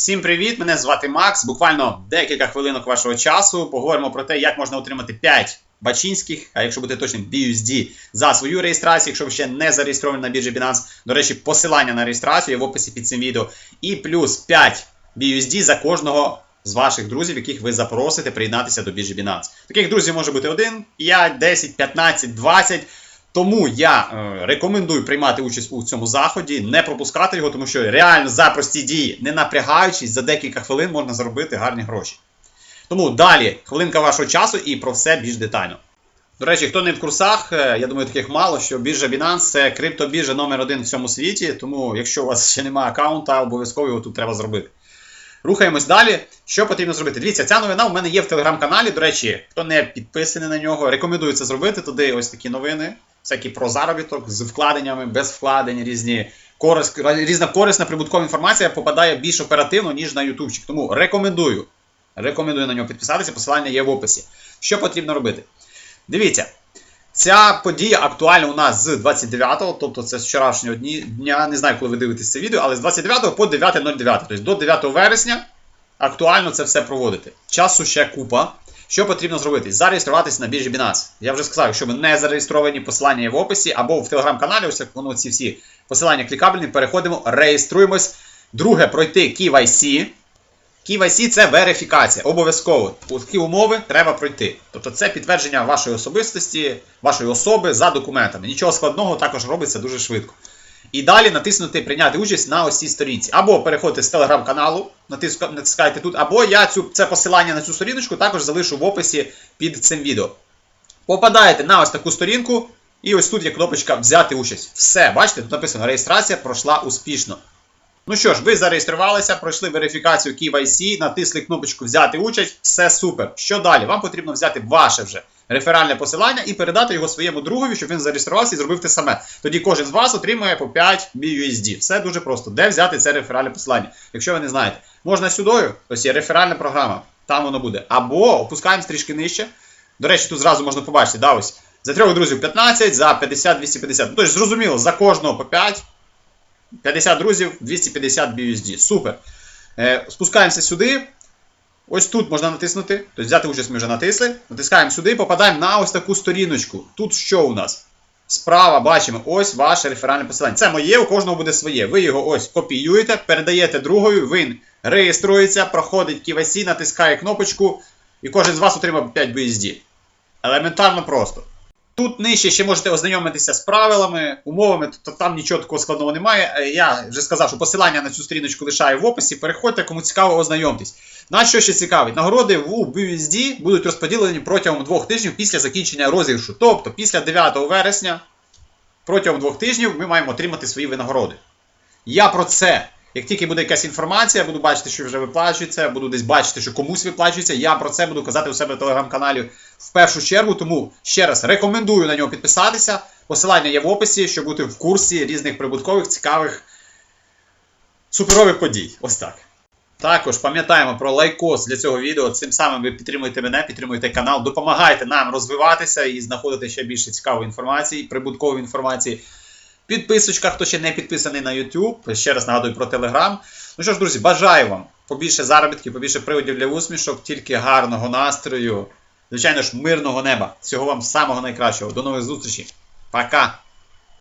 Всім привіт! Мене звати Макс. Буквально декілька хвилинок вашого часу. Поговоримо про те, як можна отримати 5 бачинських, а якщо бути точним, BUSD за свою реєстрацію, якщо ви ще не зареєстровані на біржі Binance. До речі, посилання на реєстрацію є в описі під цим відео. І плюс 5 BUSD за кожного з ваших друзів, яких ви запросите приєднатися до біржі Binance. Таких друзів може бути 1, 5, 10, 15, 20. Тому я е, рекомендую приймати участь у цьому заході, не пропускати його, тому що реально за прості дії, не напрягаючись, за декілька хвилин можна заробити гарні гроші. Тому далі хвилинка вашого часу і про все більш детально. До речі, хто не в курсах, е, я думаю, таких мало, що біржа Binance це криптобіржа номер один в цьому світі. Тому, якщо у вас ще немає аккаунта, обов'язково його тут треба зробити. Рухаємось далі. Що потрібно зробити? Дивіться, ця новина у мене є в телеграм-каналі. До речі, хто не підписаний на нього, рекомендую це зробити. Туди ось такі новини, всякі про заробіток з вкладеннями, без вкладень, різні корис, різна корисна прибуткова інформація попадає більш оперативно, ніж на ютубчик. Тому рекомендую. Рекомендую на нього підписатися, посилання є в описі. Що потрібно робити? Дивіться. Ця подія актуальна у нас з 29-го, тобто це з вчорашнього дня, не знаю, коли ви дивитесь це відео, але з 29 по 9.09, тобто до 9 вересня актуально це все проводити. Часу ще купа. Що потрібно зробити? Зареєструватися на біржі Binance. Я вже сказав, якщо ви не зареєстровані, посилання є в описі або в телеграм-каналі, ось воно ці всі посилання клікабельні, переходимо, реєструємось. Друге, пройти KYC. KYC це верифікація. Обов'язково. Такі умови треба пройти. Тобто це підтвердження вашої особистості, вашої особи за документами. Нічого складного також робиться дуже швидко. І далі натиснути прийняти участь на ось цій сторінці. Або переходьте з телеграм-каналу, натискайте тут, або я цю, це посилання на цю сторіночку також залишу в описі під цим відео. Попадаєте на ось таку сторінку, і ось тут є кнопочка Взяти участь. Все, бачите, тут написано реєстрація пройшла успішно. Ну що ж, ви зареєструвалися, пройшли верифікацію KYC, натисли кнопочку Взяти участь, все супер. Що далі? Вам потрібно взяти ваше вже реферальне посилання і передати його своєму другові, щоб він зареєструвався і зробив те саме. Тоді кожен з вас отримує по 5 BUSD. Все дуже просто. Де взяти це реферальне посилання? Якщо ви не знаєте, можна сюдою, ось є реферальна програма, там воно буде. Або опускаємо трішки нижче. До речі, тут зразу можна побачити, да, ось. За трьох друзів 15, за 50 250. Ну, тобто, зрозуміло, за кожного по 5. 50 друзів, 250 BUSD. Супер. Е, спускаємося сюди. Ось тут можна натиснути. Тобто взяти участь ми вже натисли. Натискаємо сюди, попадаємо на ось таку сторіночку. Тут що у нас? Справа бачимо ось ваше реферальне посилання. Це моє, у кожного буде своє. Ви його ось копіюєте, передаєте другою, він реєструється, проходить KYC, натискає кнопочку, і кожен з вас отримає 5 BSD. Елементарно просто. Тут нижче ще можете ознайомитися з правилами, умовами, тобто там нічого такого складного немає. Е, Я вже сказав, що посилання на цю сторіночку лишаю в описі. Переходьте, кому цікаво, ознайомтесь. На що ще цікавить? Нагороди в BUSD будуть розподілені протягом двох тижнів після закінчення розіграшу. Тобто, після 9 вересня, протягом двох тижнів, ми маємо отримати свої винагороди. Я про це. Як тільки буде якась інформація, буду бачити, що вже виплачується, буду десь бачити, що комусь виплачується, я про це буду казати у себе в телеграм-каналі в першу чергу. Тому ще раз рекомендую на нього підписатися. Посилання є в описі, щоб бути в курсі різних прибуткових, цікавих, суперових подій. Ось так. Також пам'ятаємо про лайкос для цього відео. Цим самим ви підтримуєте мене, підтримуєте канал, допомагаєте нам розвиватися і знаходити ще більше цікавої інформації, прибуткової інформації. Підписочка, хто ще не підписаний на YouTube. Ще раз нагадую про Telegram. Ну що ж, друзі, бажаю вам побільше заробітків, побільше приводів для усмішок, тільки гарного настрою. Звичайно ж, мирного неба. Всього вам самого найкращого. До нових зустрічей. Пока!